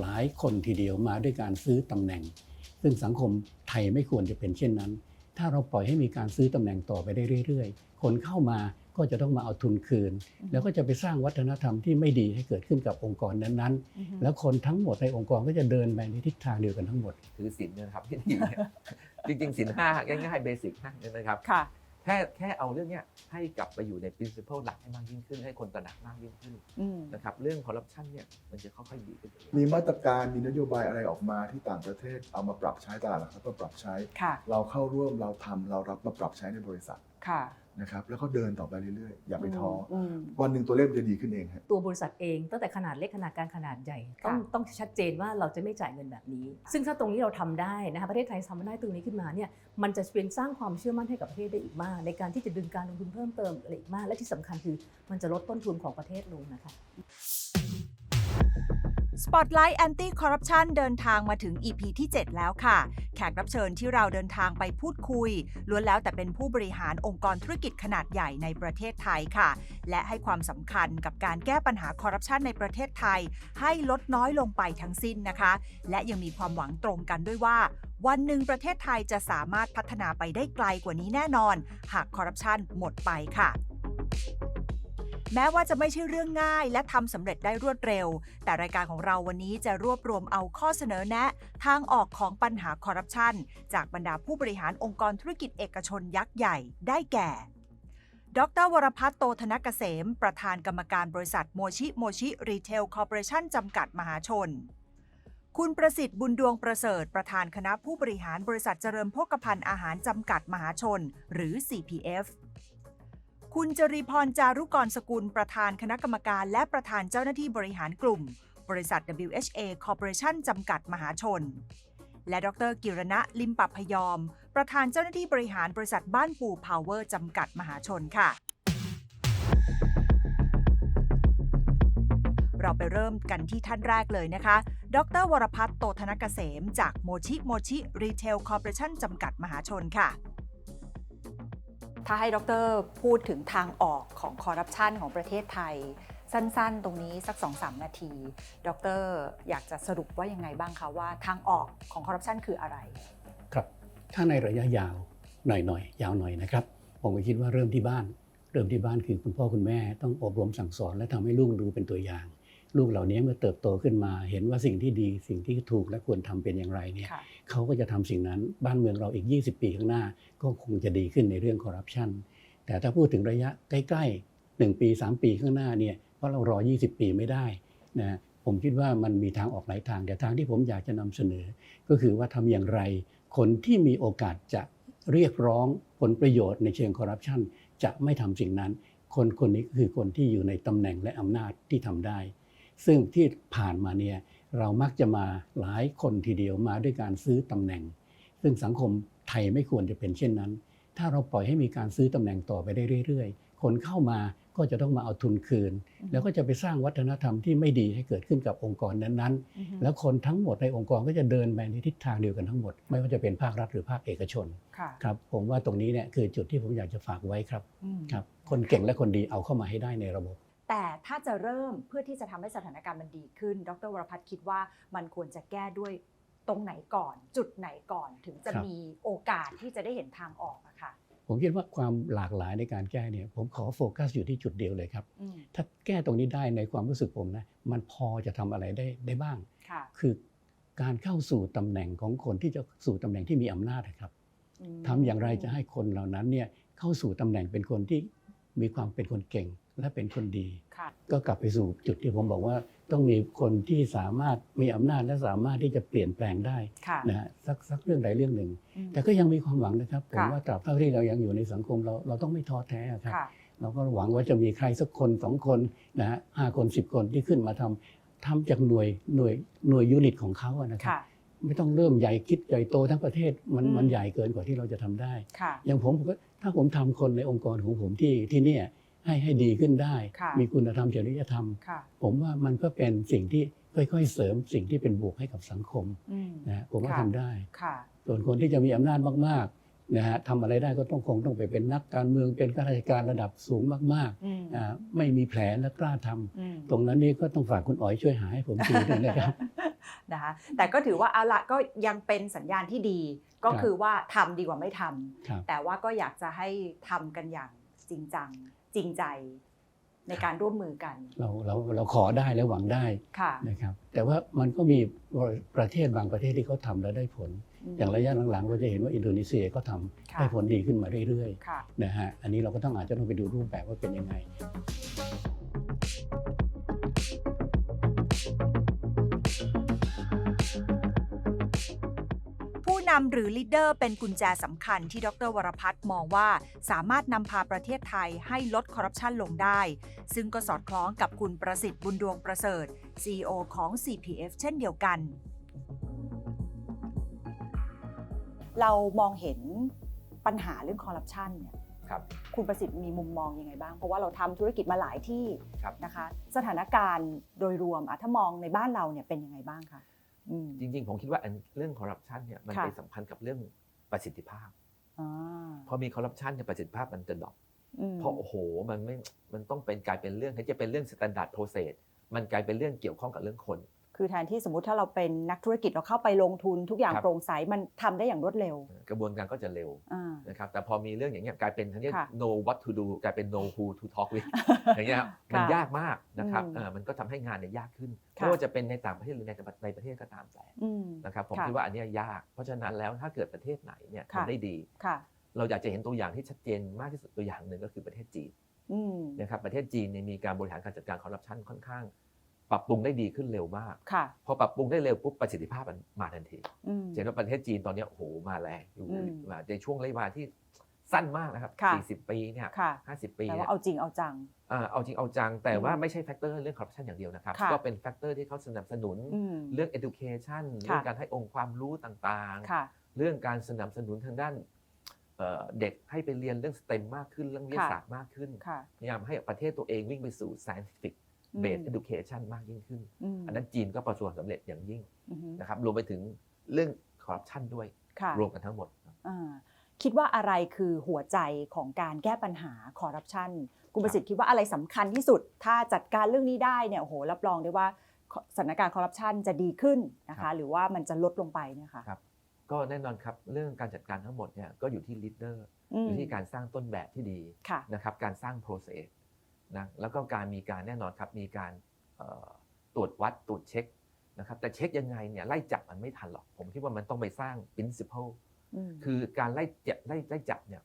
หลายคนทีเดียวมาด้วยการซื้อตำแหน่ง ซึ่งสังคมไทยไม่ควรจะเป็นเช่นนั้น ถ้าเราปล่อยให้มีการซื้อตำแหน่งต่อไปได้เรื่อย ๆ คนเข้ามาก็จะต้องมาเอาทุนคืน แล้วก็จะไปสร้างวัฒนธรรมที่ไม่ดีให้เกิดขึ้นกับองค์กรนั้นๆ แล้วคนทั้งหมดในองค์กรก็จะเดินไปในทิศทางเดียวกันทั้งหมด ถือศีลเนี่ยนะครับที่ดีเนี่ยจริงๆศีลห้าง่ายๆเบสิกห้าเนี่ยนะครับค่ะ แค่แค่เอาเรื่องเนี้ยให้กลับไปอยู่ใน principle หลักให้มากยิ่งขึ้น ให้คนตระหนักมากยิ่งขึ้นอืม นะครับเรื่องคอร์รัปชันเนี่ยมันจะค่อยๆดีขึ้นเองมีมาตรการมีนโยบายอะไรออกมาที่ต่างประเทศเอามาปรับใช้ตลาดหลักทรัพย์มาปรับใช้ ค่ะ เราเข้าร่วมเราทำเรารับมาปรับใช้ในบริษัท ค่ะ นะครับแล้วก็เดินต่อไปเรื่อยๆ อย่าไปท้ออม วันหนึ่งตัวเลขมันจะดีขึ้นเองฮะ ตัวบริษัทเองตั้งแต่ขนาดเล็กขนาดกลางขนาดใหญ่ต้องค่ะต้องชัดเจนว่าเราจะไม่จ่ายเงินแบบนี้ ซึ่งถ้าตรงนี้เราทำได้นะคะประเทศไทยทำได้ตรงนี้ขึ้นมาเนี่ยมันจะเป็นสร้างความเชื่อมั่นให้กับประเทศได้อีกมาก ในการที่จะดึงการลงทุนเพิ่มเติมอะไรอีกมาก และที่สำคัญคือมันจะลดต้นทุนของประเทศลงนะคะ Spotlight Anti Corruption เดินทางมาถึง EP ที่ 7 แล้วค่ะ แขกรับเชิญที่เราเดินทางไปพูดคุย ล้วนแล้วแต่เป็นผู้บริหารองค์กรธุรกิจขนาดใหญ่ในประเทศไทยค่ะ และให้ความสำคัญกับการแก้ปัญหาคอร์รัปชันในประเทศไทย ให้ลดน้อยลงไปทั้งสิ้นนะคะ และยังมีความหวังตรงกันด้วยว่า วันหนึ่งประเทศไทยจะสามารถพัฒนาไปได้ไกลกว่านี้แน่นอน หากคอร์รัปชันหมดไปค่ะ แม้ว่าจะไม่ใช่เรื่องง่าย และทำสำเร็จได้รวดเร็ว แต่รายการของเราวันนี้จะรวบรวมเอาข้อเสนอแนะ ทางออกของปัญหาคอร์รัปชัน จากบรรดาผู้บริหารองค์กรธุรกิจเอกชนยักษ์ใหญ่ได้แก่ ดรวรพัฒน์โตธนกเกษม ประธานกรรมการบริษัทโมชิโมชิรีเทลคอร์ปอเรชั่นจำกัดมหาชนคุณประสิทธิ์บุญดวงประเสริฐ ประธานคณะผู้บริหารบริษัทเจริญโภคภัณฑ์อาหารจำกัดมหาชน หรือ CPF คุณจรีพรจารุกรสกุลประธานคณะกรรมการ และประธานเจ้าหน้าที่บริหารกลุ่ม บริษัท WHA Corporation จำกัดมหาชน และดรกิรณะลิมปัพยอม ประธานเจ้าหน้าที่บริหารบริษัทบ้านปูพาวเวอร์จำกัดมหาชนค่ะ เราไปเริ่มกันที่ท่านแรกเลยนะคะ ดรวรพัฒน์โตธนกเกษม จากโมชิโมชิรีเทลคอร์ปอเรชั่นจำกัดมหาชนค่ะ ถ้าให้ดรพูดถึงทางออกของคอร์รัปชันของประเทศไทย สั้นๆ ตรงนี้สัก 2-3 นาที ดรอยากจะสรุปว่ายังไงบ้างคะว่าทางออกของคอร์รัปชันคืออะไร ครับ ถ้าในระยะยาวหน่อยๆ ยาวหน่อยนะครับ ผมก็คิดว่าเริ่มที่บ้าน เริ่มที่บ้านคือคุณพ่อคุณแม่ต้องอบรมสั่งสอนและทำให้ลูกดูเป็นตัวอย่าง ลูกเหล่านี้เมื่อเติบโตขึ้นมา เห็นว่าสิ่งที่ดีสิ่งที่ถูกและควรทำเป็นอย่างไรเนี่ยค่ะเขาก็จะทำสิ่งนั้นบ้านเมืองเราอีก 20 ปีข้างหน้า ก็คงจะดีขึ้นในเรื่องคอร์รัปชันแต่ถ้าพูดถึงระยะใกล้ๆ1ปี 3 ปีข้างหน้าเนี่ยเพราะเรารอ 20 ปีไม่ได้นะผมคิดว่ามันมีทางออกหลายทาง แต่ทางที่ผมอยากจะนำเสนอ ก็คือว่าทำอย่างไร คนที่มีโอกาสจะเรียกร้องผลประโยชน์ในเชิงคอร์รัปชันจะไม่ทำสิ่งนั้น คนคนนี้ก็คือคนที่อยู่ในตำแหน่งและอำนาจที่ทำได้ ซึ่งที่ผ่านมาเนี่ยเรามักจะมาหลายคนทีเดียวมาด้วยการซื้อตำแหน่ง ซึ่งสังคมไทยไม่ควรจะเป็นเช่นนั้น ถ้าเราปล่อยให้มีการซื้อตำแหน่งต่อไปได้เรื่อย ๆ คนเข้ามาก็จะต้องมาเอาทุนคืน แล้วก็จะไปสร้างวัฒนธรรมที่ไม่ดีให้เกิดขึ้นกับองค์กรนั้นๆ แล้วคนทั้งหมดในองค์กรก็จะเดินไปในทิศทางเดียวกันทั้งหมด ไม่ว่าจะเป็นภาครัฐหรือภาคเอกชนค่ะครับผมว่าตรงนี้เนี่ยคือจุดที่ผมอยากจะฝากไว้ครับอืมครับ คนเก่งและคนดีเอาเข้ามาให้ได้ในระบบ แต่ถ้าจะเริ่มเพื่อที่จะทำให้สถานการณ์มันดีขึ้น ดรวรพัฒน์คิดว่ามันควรจะแก้ด้วยตรงไหนก่อน จุดไหนก่อนถึงจะครับมีโอกาสที่จะได้เห็นทางออกอะค่ะผมคิดว่าความหลากหลายในการแก้เนี่ยผมขอโฟกัสอยู่ที่จุดเดียวเลยครับอืมถ้าแก้ตรงนี้ได้ในความรู้สึกผมนะมันพอจะทำอะไรได้ได้บ้างค่ะคือการเข้าสู่ตำแหน่งของคนที่จะสู่ตำแหน่งที่มีอำนาจนะครับอืมทำอย่างไรจะให้คนเหล่านั้นเนี่ยเข้าสู่ตำแหน่งเป็นคนที่มีความเป็นคนเก่ง และเป็นคนดีค่ะก็กลับไปสู่จุดที่ผมบอกว่าต้องมีคนที่สามารถมีอำนาจและสามารถที่จะเปลี่ยนแปลงได้ค่ะนะฮะสักสักเรื่องใดเรื่องหนึ่งอืมแต่ก็ยังมีความหวังนะครับผมค่ะว่าตราบเท่าที่เรายังอยู่ในสังคมเราเราต้องไม่ท้อแท้ครับค่ะเราก็หวังว่าจะมีใครสักคนสองคนนะฮะห้าคนสิบคนที่ขึ้นมาทำทำจากหน่วยหน่วยหน่วยยูนิตของเขาอะนะครับค่ะไม่ต้องเริ่มใหญ่คิดใหญ่โตทั้งประเทศมันอืมมันใหญ่เกินกว่าที่เราจะทำได้ค่ะอย่างผมผมก็ถ้าผมทำคนในองค์กรของผมที่ที่เนี่ย ให้ให้ดีขึ้นได้ค่ะมีคุณธรรมจริยธรรมค่ะผมว่ามันก็เป็นสิ่งที่ค่อยๆ เสริมสิ่งที่เป็นบวกให้กับสังคมอืมนะฮะผมว่าค่ะทำได้ค่ะส่วนคนที่จะมีอำนาจมากๆนะฮะทำอะไรได้ก็ต้องคงต้องไปเป็นนักการเมืองเป็นข้าราชการระดับสูงมากอืมๆอ่าไม่มีแผลและกล้าทำอืมตรงนั้นนี่ก็ต้องฝากคุณอ๋อยช่วยหาให้ผมทีด้วยนะครับนะคะแต่ก็ถือว่าเอาละก็ยังเป็นสัญญาณที่ดี ก็ครับคือว่าทำดีกว่าไม่ทำครับแต่ว่าก็อยากจะให้ทำกันอย่างจริงจัง จริงใจในการร่วมมือกัน เราเราเราขอได้และหวังได้ค่ะนะครับ แต่ว่ามันก็มีประเทศบางประเทศที่เขาทำแล้วได้ผลมอย่างระยะหลังๆเราจะเห็นว่าอินโดนีเซียก็ทำค่ะได้ผลดีขึ้นมาเรื่อยค่ะๆนะฮะอันนี้เราก็ต้องอาจจะต้องไปดูรูปแบบว่าเป็นยังไง นำหรือลีดเดอร์เป็นกุญแจสำคัญที่ดรวรพัฒน์มองว่าสามารถนำพาประเทศไทยให้ลดคอร์รัปชันลงได้ ซึ่งก็สอดคล้องกับคุณประสิทธิ์บุญดวงประเสริฐ CEO ของ CPF เช่นเดียวกัน เรามองเห็นปัญหาเรื่องคอร์รัปชันเนี่ยครับคุณประสิทธิ์มีมุมมองยังไงบ้าง เพราะว่าเราทำธุรกิจมาหลายที่ครับนะคะ สถานการณ์โดยรวมอะถ้ามองในบ้านเราเนี่ยเป็นยังไงบ้างคะอืม จริง ๆ ผมคิดว่าอันเรื่องคอร์รัปชันเนี่ยมันค่ะไปสัมพันธ์กับเรื่องประสิทธิภาพอ่าพอมีคอร์รัปชันเนี่ยประสิทธิภาพมันจะดรอปอืมเพราะโอ้โหมันไม่มันต้องเป็นกลายเป็นเรื่องที่จะเป็นเรื่อง standard process มันกลายเป็นเรื่องเกี่ยวข้องกับเรื่องคน คือแทนที่สมมุติถ้าเราเป็นนักธุรกิจเราเข้าไปลงทุนทุกอย่างครับโปร่งใสมันทำได้อย่างรวดเร็ว กระบวนการก็จะเร็วอ่านะครับแต่พอมีเรื่องอย่างเงี้ยกลายเป็นทั้งนี้ค่ะ know what to do กลายเป็น know who to talk with อย่างเงี้ยครับมันค่ะยากมากนะครับอืมเอ่อมันก็ทำให้งานเนี่ยยากขึ้นค่ะไม่ว่าจะเป็นในต่างประเทศหรือในในประเทศก็ตามแต่อืมนะครับผมค่ะคิดว่าอันเนี้ยยาก เพราะฉะนั้นแล้วถ้าเกิดประเทศไหนเนี่ยค่ะทำได้ดีค่ะเราอยากจะเห็นตัวอย่างที่ชัดเจนมากที่สุดตัวอย่างหนึ่งก็คือประเทศจีนอืมนะครับประเทศจีนเนี่ยมีการบริหารการจัดการคอร์รัปชันค่อนข้าง ปรับปรุงได้ดีขึ้นเร็วมาก ค่ะ พอปรับปรุงได้เร็วปุ๊บประสิทธิภาพมันมาทันทีอืม เห็นว่าประเทศจีนตอนเนี้ยโอ้โหมาแรงอยู่อืมมาในช่วงระยะเวลาที่สั้นมากนะครับค่ะ40ปีเนี่ยค่ะ50ปีแต่เนี่ว่ายเอาจริงเอาจังอ่าเอาจริงเอาจังแต่ว่าอืมไม่ใช่แฟกเตอร์เรื่องคอร์รัปชันอย่างเดียวนะครับ ค่ะ ก็เป็นแฟกเตอร์ที่เขาสนับสนุนอืม เรื่อง education เรื่องการให้องค์ความรู้ต่างๆ ค่ะ เรื่องการสนับสนุนทางด้านเอ่อเด็กให้ไปเรียนเรื่อง STEM มากขึ้นเรื่องวิทยาศาสตร์มากขึ้น ค่ะ พยายามให้ประเทศตัวเองวิ่งไปสู่ scientific อืม based education มากยิ่งขึ้นมอันนั้นจีนก็ประสบความสำเร็จอย่างยิ่งอือฮึนะครับรวมไปถึงเรื่องคอร์รัปชันด้วยค่ะรวมกันทั้งหมดอ่าคิดว่าอะไรคือหัวใจของการแก้ปัญหาคอร์รัปชันคุณประสิทธิ์คิดว่าอะไรสำคัญที่สุด ถ้าจัดการเรื่องนี้ได้เนี่ยโอ้โหรับรองได้ว่าสถานการณ์คอร์รัปชันจะดีขึ้นนะครัคะบหรือว่ามันจะลดลงไปเนี่ยค่ะครับก็แน่นอนครับเรื่องการจัดการทั้งหมดเนี่ยก็อยู่ที่ leader อืมอยู่ที่การสร้างต้นแบบที่ดีค่ะนะครับการสร้าง process นะแล้วก็การมีการแน่นอนครับมีการเอ่อตรวจวัดตรวจเช็คนะครับแต่เช็คยังไงเนี่ยไล่จับมันไม่ทันหรอก ผมคิดว่ามันต้องไปสร้าง principle มคือการไล่จับไล่ไล่จับเนี่ย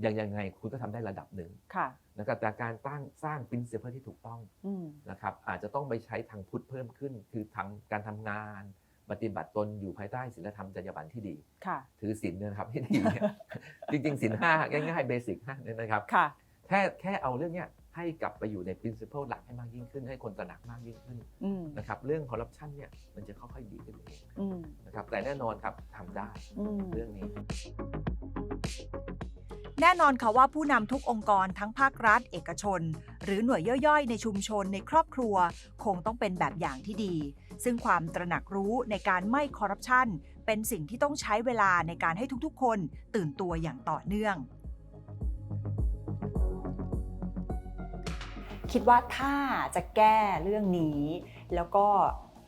อย่างยังไงคุณก็ทำได้ระดับหนึ่งค่ะนะครับแต่การตั้งสร้าง principle ที่ถูกต้องอืมนะครับอาจจะต้องไปใช้ทางพุทธเพิ่มขึ้น คือทำการทำงานปฏิบัติตนอยู่ภายใต้ศีลธรรมจรรยาบรรณที่ดีค่ะถือศีลเนี่ยนะครับที่ดีเนี่ยจริงๆศีลห้าง่ายๆเบสิกห้าเนี่ยนะครับค่ะแค่แค่เอาเรื่องเนี้ย ให้กลับไปอยู่ใน principle หลักให้มากยิ่งขึ้น ให้คนตระหนักมากยิ่งขึ้นอืมนะครับเรื่องคอร์รัปชันเนี่ยมันจะค่อยๆดีขึ้นเองอืมนะครับแต่แน่นอนครับทำได้อืม เรื่องนี้ แน่นอนค่ะว่าผู้นำทุกองค์กรทั้งภาครัฐ เอกชน หรือหน่วยย่อยๆ ในชุมชนในครอบครัว คงต้องเป็นแบบอย่างที่ดี ซึ่งความตระหนักรู้ในการไม่คอร์รัปชันเป็นสิ่งที่ต้องใช้เวลาในการให้ทุกๆ คนตื่นตัวอย่างต่อเนื่อง คิดว่าถ้าจะแก้เรื่องนี้ แล้วก็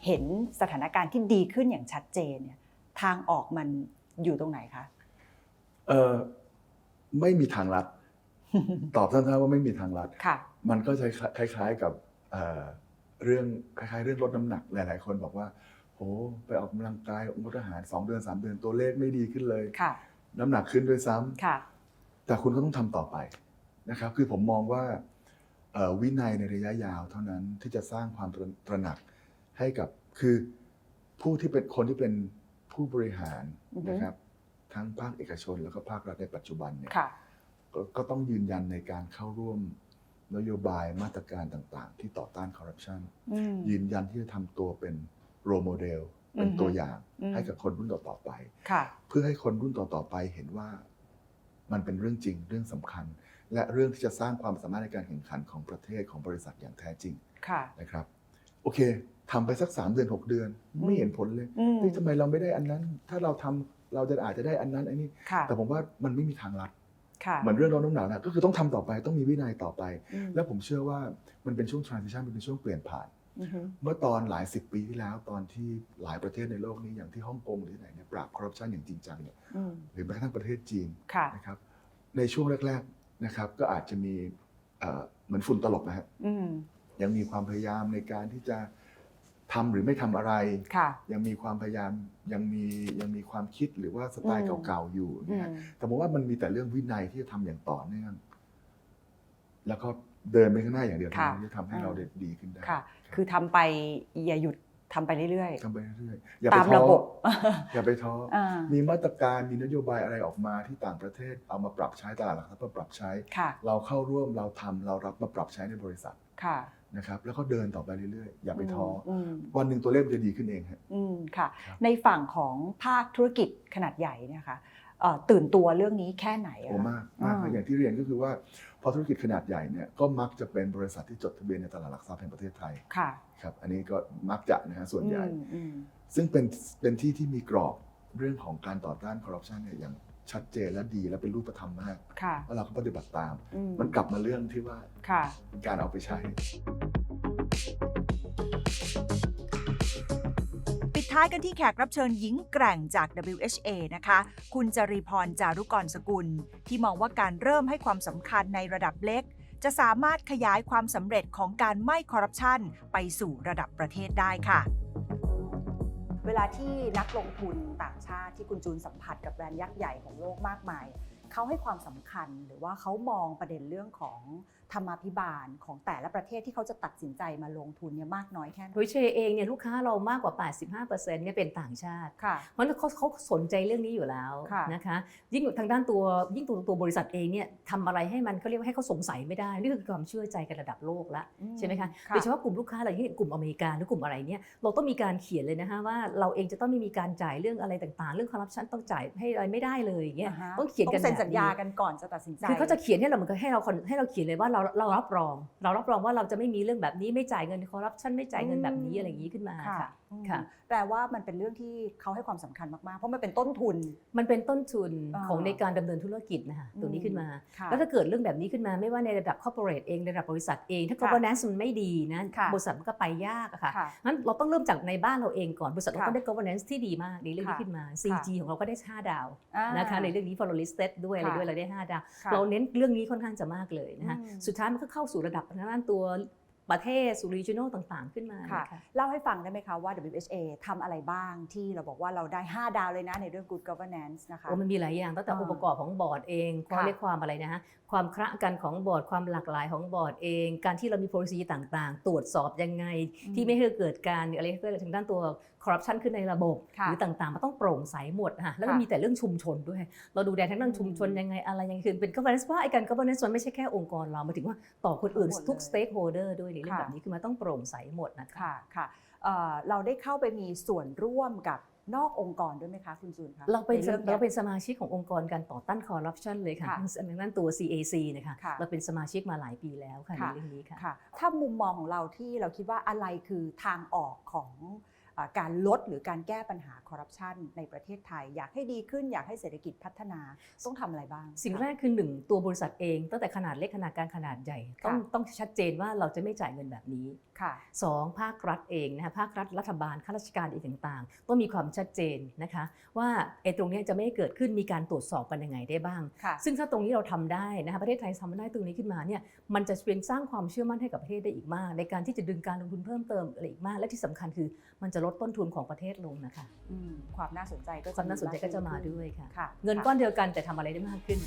เห็นสถานการณ์ที่ดีขึ้นอย่างชัดเจนเนี่ยทางออกมันอยู่ตรงไหนคะเออไม่มีทางลัด ตอบสั้นๆว่าไม่มีทางลัดค่ะมันก็จะคล้าย ๆกับเอ่อเรื่องคล้ายๆ เรื่องลดน้ำหนักหลาย ๆ คนบอกว่าโหไปออกกำลังกายงดอาหาร2เดือน3เดือนตัวเลขไม่ดีขึ้นเลยค่ะ น้ำหนักขึ้นด้วยซ้ำค่ะ แต่คุณก็ต้องทำต่อไปนะครับ คือผมมองว่าเอ่อ วินัยในระยะยาวเท่านั้นที่จะสร้างความตระตระหนักให้กับคือผู้ที่เป็นคนที่เป็นผู้บริหารอือฮึนะครับ ทั้งภาคเอกชนแล้วก็ภาครัฐในปัจจุบันเนี่ยค่ะก็ก็ต้องยืนยันในการเข้าร่วมนโยบายมาตรการต่างๆ ที่ต่อต้านคอร์รัปชันอืมยืนยันที่จะทำตัวเป็นโรโมเดล เป็นอือฮึตัวอย่างอืมให้กับคนรุ่นต่อๆไปค่ะเพื่อให้คนรุ่นต่อๆไปเห็นว่ามันเป็นเรื่องจริงเรื่องสำคัญ และเรื่องที่จะสร้างความสามารถในการแข่งขันของประเทศของบริษัทอย่างแท้จริงค่ะนะครับ โอเคทำไปสัก 3 เดือน 6 เดือน ไม่เห็นผลเลยอืมเฮ้ยทำไมเราไม่ได้อันนั้น ถ้าเราทเราจะอาจจะได้อันนั้นอันนี้ค่ะแต่ผมว่ามันไม่มีทางลัดค่ะเหมือนเรื่องลดน้ำหนักนะก็คือต้องทำต่อไปต้องมีวินัยต่อไปอืมแล้วผมเชื่อว่ามันเป็นช่วง transition มันเป็นช่วงเปลี่ยนผ่านอือฮึเมื่อตอนหลายสิบปีที่แล้วตอนที่หลายประเทศในโลกนี้อย่างที่ฮ่องกงหรือที่ไหนเนี่ยปราบคอร์รัปชันอย่างจริงจังเนี่ยอืมหรือแม้กระทั่งประเทศจีนค่ะนะครับในช่วงแรกๆ นะครับ ก็อาจจะมีเอ่อเหมือนฝุ่นตลบนะฮะอืมยังมีความพยายามในการที่จะทำหรือไม่ทำอะไร ค่ะ ยังมีความพยายามยังมียังมีความคิดหรือว่าสไตล์อืม เก่าๆอยู่อืนะมฮะแต่ผมว่ามันมีแต่เรื่องวินัยที่จะทำอย่างต่อเนื่อง แล้วก็เดินไปข้างหน้าอย่างเดียวเท่านั้นที่จะทำให้เราได้ดีขึ้นได้ ค่ะ คือทำไปอย่าหยุด ทำไปเรื่อย ทำไปเรื่อยๆอย่าๆไปตามท้อระบบ อย่าไปท้ออ่ามีมาตรการมีนโยบายอะไรออกมาที่ต่างประเทศเอามาปรับใช้ตลาดหลักทรัพย์มาปรับใช้ ค่ะเราเข้าร่วมเราทำเรารับมาปรับใช้ในบริษัทค่ะนะครับ แล้วก็เดินต่อไปเรื่อยๆ อย่าไปท้ออมวันหนึ่งตัวเลขมันจะดีขึ้นเองฮะ อืมค่ะ ครับในฝั่งของภาคธุรกิจขนาดใหญ่เนี่ยค่ะเอ่อ ตื่นตัวเรื่องนี้แค่ไหนอะโอ้คะมากมากอืมอย่างที่เรียนก็คือว่าพอธุรกิจขนาดใหญ่เนี่ยก็มักจะเป็นบริษัทที่จดทะเบียนในตลาดหลักทรัพย์แห่งประเทศไทยค่ะครับอันนี้ก็มักจะนะฮะส่วนใหญ่อืมอืมซึ่งเป็นเป็นที่ที่มีกรอบเรื่องของการต่อต้านคอร์รัปชันเนี่ยอย่างชัดเจนและดีและเป็นรูปธรรมมากค่ะแล้วเราก็ปฏิบัติตามอืมันกลับมาเรื่องที่ว่าค่ะการเอาไปใช้ ท้ายกันที่แขกรับเชิญหญิงแกร่งจาก WHA นะคะ คุณจรีพรจารุกรสกุล ที่มองว่าการเริ่มให้ความสำคัญในระดับเล็ก จะสามารถขยายความสำเร็จของการไม่คอร์รัปชันไปสู่ระดับประเทศได้ค่ะเวลาที่นักลงทุนต่างชาติที่คุณจูนสัมผัสกับแบรนด์ยักษ์ใหญ่ของโลกมากมาย เขาให้ความสำคัญหรือว่าเขามองประเด็นเรื่องของธรรมาภิบาลของแต่ละประเทศที่เขาจะตัดสินใจมาลงทุนเนี่ยมากน้อยแค่ไหนโดยเชเองเนี่ยลูกค้าเรามากกว่า 85%เนี่ยเป็นต่างชาติค่ะเพราะฉะนั้นเขาเขาสนใจเรื่องนี้อยู่แล้วค่ะนะคะยิ่งทางด้านตัวยิ่งตัวตัวบริษัทเองเนี่ยทำอะไรให้มันเขาเรียกว่าให้เขาสงสัยไม่ได้นี่คือความเชื่อใจกันระดับโลกละอืมใช่ไหมคะค่ะโดยเฉพาะกลุ่มลูกค้าอะไรที่กลุ่มอเมริกาหรือกลุ่มอะไรเนี่ยเราต้องมีการเขียนเลยนะคะว่าเราเองจะต้องไม่มีการจ่ายเรื่องอะไรต่างๆ เรื่องคอร์รัปชันต้องจ่ายให้อะไรไม่ได้เลยอย่างเงี้ยาฮะต้องเขียนกันต้องเซ็นแบบสัญญากันก่อนจะตัดสินใจคือเขาจะเขียนให้เราเหมือนกับให้เราให้เราเขียนเลยว่าเราเรารับรอง เรารับรองว่าเราจะไม่มีเรื่องแบบนี้ไม่จ่ายเงินคอร์รัปชันไม่จ่ายเงินแบบนี้อะไรอย่างนี้ขึ้นมาค่ะ ค่ะอืมค่ะแปลว่ามันเป็นเรื่องที่เขาให้ความสำคัญมากๆ เพราะมันเป็นต้นทุน มันเป็นต้นทุนอ่าของในการดำเนินธุรกิจนะคะอืมตัวนี้ขึ้นมาค่ะแล้วถ้าเกิดเรื่องแบบนี้ขึ้นมาไม่ว่าในระดับ corporate เองในระดับบริษัทเองถ้าค่ะ governance มันไม่ดีนะค่ะบริษัทมันก็ไปยากอะค่ะค่ะงั้นเราต้องเริ่มจากในบ้านเราเองก่อนบริษัทเราค่ะต้องได้ governance ที่ดีมากในเรื่องนี้ค่ะขึ้นมา CG ของเราก็ได้ 5 ดาวอ่านะคะในเรื่องนี้ follow listed ด้วยอะไรค่ะด้วยเราได้ 5 ดาวค่ะเราเน้นเรื่องนี้ค่อนข้างจะมากเลยนะคะอืมสุดท้ายมันก็เข้าสู่ระดับทางด้านตัว ประเทศสู่ regional ต่างๆ ขึ้นมาค่ะนะคะเล่าให้ฟังได้ไหมคะว่า WHA ทำอะไรบ้างที่เราบอกว่าเราได้ 5 ดาวเลยนะในเรื่อง good governance นะคะโอ้มันมีหลายอย่างตั้งแต่อ่าองค์ประกอบของบอร์ดเองความค่ะเรียกความอะไรนะฮะความคละกันของบอร์ดความหลากหลายของบอร์ดเอง การที่เรามี policy ต่างๆ ตรวจสอบยังไงอืมที่ไม่ให้เกิดการอะไรเกิดทางด้านตัว corruption ขึ้นในระบบค่ะหรือต่างๆมันต้องโปร่งใสหมดค่ะแล้วก็ค่ะมีแต่เรื่องชุมชนด้วย เราดูแลทั้งเรื่องชุมชนอืมยังไงอะไรยังไงคือเป็น governance ว่าไอ้การ governance มันไม่ใช่แค่องค์กรเราหมายถึงว่าต่อคนอื่นทั้งหมดทุกเลย stakeholder ด้วยในเรื่องค่ะแบบนี้คือมันต้องโปร่งใสหมดนะคะค่ะค่ะเอ่อเราได้เข้าไปมีส่วนร่วมกับนอกองค์กรด้วยไหมคะคุณจูนคะเราเป็นในองเรายเป็นสมาชิกขององค์กรการต่อต้านคอร์รัปชันเลยค่ะค่ะทางด้านตัว CAC นะคะค่ะเราเป็นสมาชิกมาหลายปีแล้วค่ะในค่ะเรื่องนี้ค่ะค่ะ ถ้ามุมมองของเราที่เราคิดว่าอะไรคือทางออกของเอ่อ การลดหรือการแก้ปัญหาคอร์รัปชันในประเทศไทย อยากให้ดีขึ้นอยากให้เศรษฐกิจพัฒนาต้องทำอะไรบ้าง สิ่งค่ะแรกคือหนึ่งตัวบริษัทเอง ตั้งแต่ขนาดเล็กขนาดกลางขนาดใหญ่ ต้องค่ะต้องชัดเจนว่าเราจะไม่จ่ายเงินแบบนี้ค่ะสองภาครัฐเองนะคะภาครัฐรัฐบาลข้าราชการเองต่างๆ ต้องมีความชัดเจนนะคะว่าไอ้ตรงเนี้ยจะไม่ให้เกิดขึ้นมีการตรวจสอบกันยังไงได้บ้างค่ะซึ่งถ้าตรงนี้เราทำได้นะคะประเทศไทยทำได้ตรงนี้ขึ้นมาเนี่ย มันจะเป็นสร้างความเชื่อมั่นให้กับประเทศได้อีกมาก ในการที่จะดึงการลงทุนเพิ่มเติมอะไรอีกมาก และที่สำคัญคือมันจะลดต้นทุนของประเทศลงนะคะอืมความน่าสนใจก็ความน่าสนใจก็จะมาขึ้ด้วยค่ะค่ะ เงินก้อนเดียวกันแต่ทำอะไรได้มากขึ้น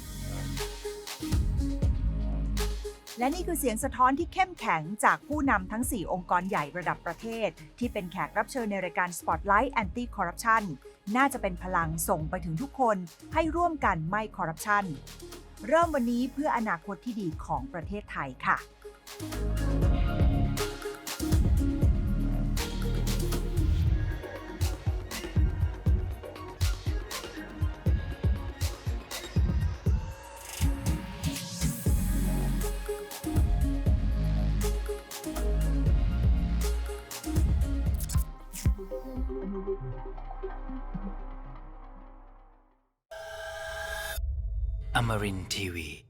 และนี่คือเสียงสะท้อนที่เข้มแข็งจากผู้นำทั้ง 4 องค์กรใหญ่ระดับประเทศ ที่เป็นแขกรับเชิญในรายการ Spotlight Anti Corruption น่าจะเป็นพลังส่งไปถึงทุกคนให้ร่วมกันไม่คอร์รัปชัน เริ่มวันนี้เพื่ออนาคตที่ดีของประเทศไทยค่ะ Amarin Tiwi.